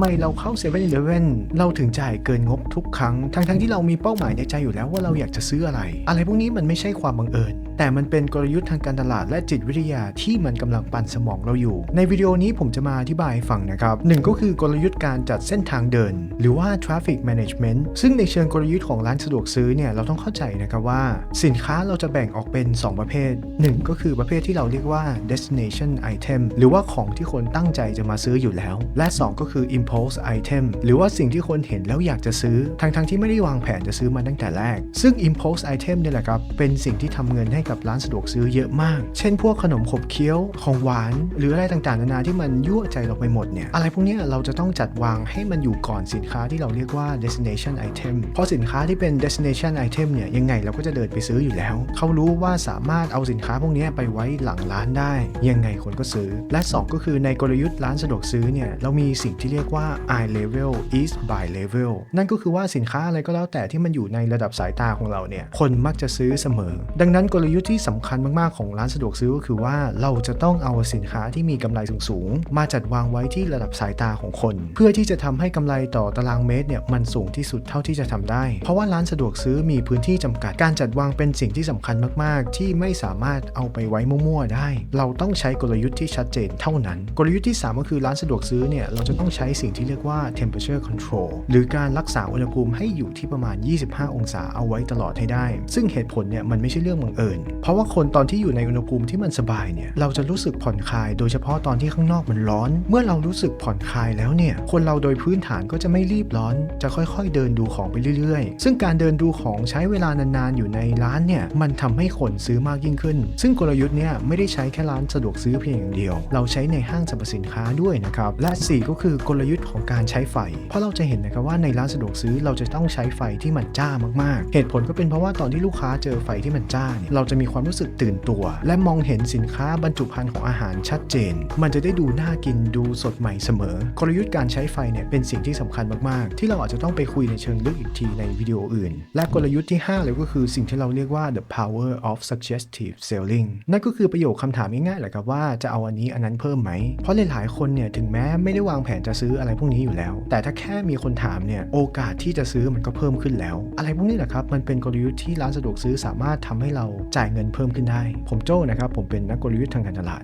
ไมเราเข้า7 e เ e ่ e อเราถึงจ่ายเกินงบทุกครั้ง ทั้งๆที่เรามีเป้าหมายในใจอยู่แล้วว่าเราอยากจะซื้ออะไร อะไรพวกนี้มันไม่ใช่ความบังเอิญ แต่มันเป็นกลยุทธ์ทางการตลาดและจิตวิทยาที่มันกำลังปั่นสมองเราอยู่ ในวิดีโอนี้ผมจะมาอธิบายให้ฟังนะครับหนึ่งก็คือกลยุทธ์การจัดเส้นทางเดิน หรือว่า traffic management ซึ่งในเชิงกลยุทธ์ของร้านสะดวกซื้อเนี่ยเราต้องเข้าใจนะครับว่า สินค้าเราจะแบ่งออกเป็น 2 ประเภท 1 ก็คือประเภทที่เราเรียกว่า destination item หรือว่าของที่คนตั้งใจจะมาซื้ออยู่แล้ว และ 2 ก็คือ impulse item หรือว่าสิ่งที่คนเห็นแล้วอยากจะซื้อ ทั้งๆที่ไม่ได้วางแผนจะซื้อมาตั้งแต่แรก ซึ่ง impulse item เนี่ยแหละครับ เป็นสิ่งที่ทำเงินให้กับร้านสะดวกซื้อเยอะมาก เช่นพวกขนมขบเคี้ยวของหวาน หรืออะไรต่างๆนานาที่มันยั่วใจเราไปหมดเนี่ย อะไรพวกนี้เราจะต้องจัดวางให้มันอยู่ก่อนสินค้าที่เราเรียกว่า destination item เพราะสินค้าที่เป็น destination item เนี่ยยังไงเราก็จะเดินไปซื้ออยู่แล้ว เขารู้ว่าสามารถเอาสินค้าพวกนี้ไปไว้หลังร้านได้ ยังไงคนก็ซื้อ และ 2 ก็คือในกลยุทธ์ร้านสะดวกซื้อเนี่ยเรามีสิ่งที่เรียกว่า eye level is by level นั่นก็คือว่าสินค้าอะไรก็แล้วแต่ที่มันอยู่ในระดับสายตาของเราเนี่ย คนมักจะซื้อเสมอ ดังนั้นกลยุทธ์ที่สำคัญมากๆของร้านสะดวกซื้อก็คือว่าเราจะต้องเอาสินค้าที่มีกำไรสูงๆ มาจัดวางไว้ที่ระดับสายตาของคน เพื่อที่จะทำให้กำไรต่อตารางเมตรเนี่ยมันสูงที่สุดเท่าที่จะทำได้ เพราะว่าร้านสะดวกซื้อมีพื้นที่จำกัด การจัดวางเป็นสิ่งที่สำคัญมากๆ ที่ไม่สามารถเอาไปไว้มั่วๆได้ เราต้องใช้กลยุทธ์ที่ชัดเจนเท่านั้น กลยุทธ์ที่ 3 ก็คือร้านสะดวกซื้อเนี่ยเราจะต้องใช้สิ่งที่เรียกว่า temperature control หรือการรักษาอุณหภูมิให้อยู่ที่ประมาณ 25 องศาเอาไว้ตลอดให้ได้ ซึ่งเหตุผลเนี่ยมันไม่ใช่เรื่องบังเอิญ เพราะว่าคนตอนที่อยู่ในอุณหภูมิที่มันสบายเนี่ยเราจะรู้สึกผ่อนคลาย โดยเฉพาะตอนที่ข้างนอกมันร้อน เมื่อเรารู้สึกผ่อนคลายแล้วเนี่ยคนเราโดยพื้นฐานก็จะไม่รีบร้อน จะค่อยๆ เดินดูของไปเรื่อยๆ ซึ่งการเดินดูของใช้เวลานานๆอยู่ในร้านเนี่ยมันทำให้คนซื้อมากยิ่งขึ้น ซึ่งกลยุทธ์เนี่ยไม่ได้ใช้แค่ร้านสะดวกซื้อเพียงอย่างเดียว เราใช้ในห้างสรรพสินค้าด้วยนะครับและ 4 ก็คือกลยุทธ์ของการใช้ไฟ เพราะเราจะเห็นนะครับว่าในร้านสะดวกซื้อเราจะต้องใช้ไฟที่มันจ้ามากๆ เหตุผลก็เป็นเพราะว่าตอนที่ลูกค้าเจอไฟที่มันจ้าเนี่ยเราจะมีความรู้สึกตื่นตัว และมองเห็นสินค้าบรรจุภัณฑ์ของอาหารชัดเจน มันจะได้ดูน่ากินดูสดใหม่เสมอ กลยุทธ์การใช้ไฟเนี่ยเป็นสิ่งที่สำคัญมากๆ ที่เราอาจจะต้องไปคุยในเชิงลึกอีกทีในวิดีโออื่น และกลยุทธ์ที่ 5 เลยก็คือสิ่งที่เราเรียกว่า the power of suggestive selling นั่นก็คือประโยคคำถามง่ายๆแหละครับว่าจะเอาอันนี้อันนั้นเพิ่มไหม เพราะหลายๆคนเนี่ยถึงแม้ไม่ได้วางแผนจะซื้ออะไรพวกนี้อยู่แล้ว แต่ถ้าแค่มีคนถามเนี่ยโอกาสที่จะซื้อมันก็เพิ่มขึ้นแล้ว อะไรพวกนี้แหละครับมันเป็นกลยุทธ์ที่ร้านสะดวกซื้อสามารถทำให้เราจ่ายเงินเพิ่มขึ้นได้ ผมโจ้นะครับผมเป็นนักกลยุทธ์ทางการตลาด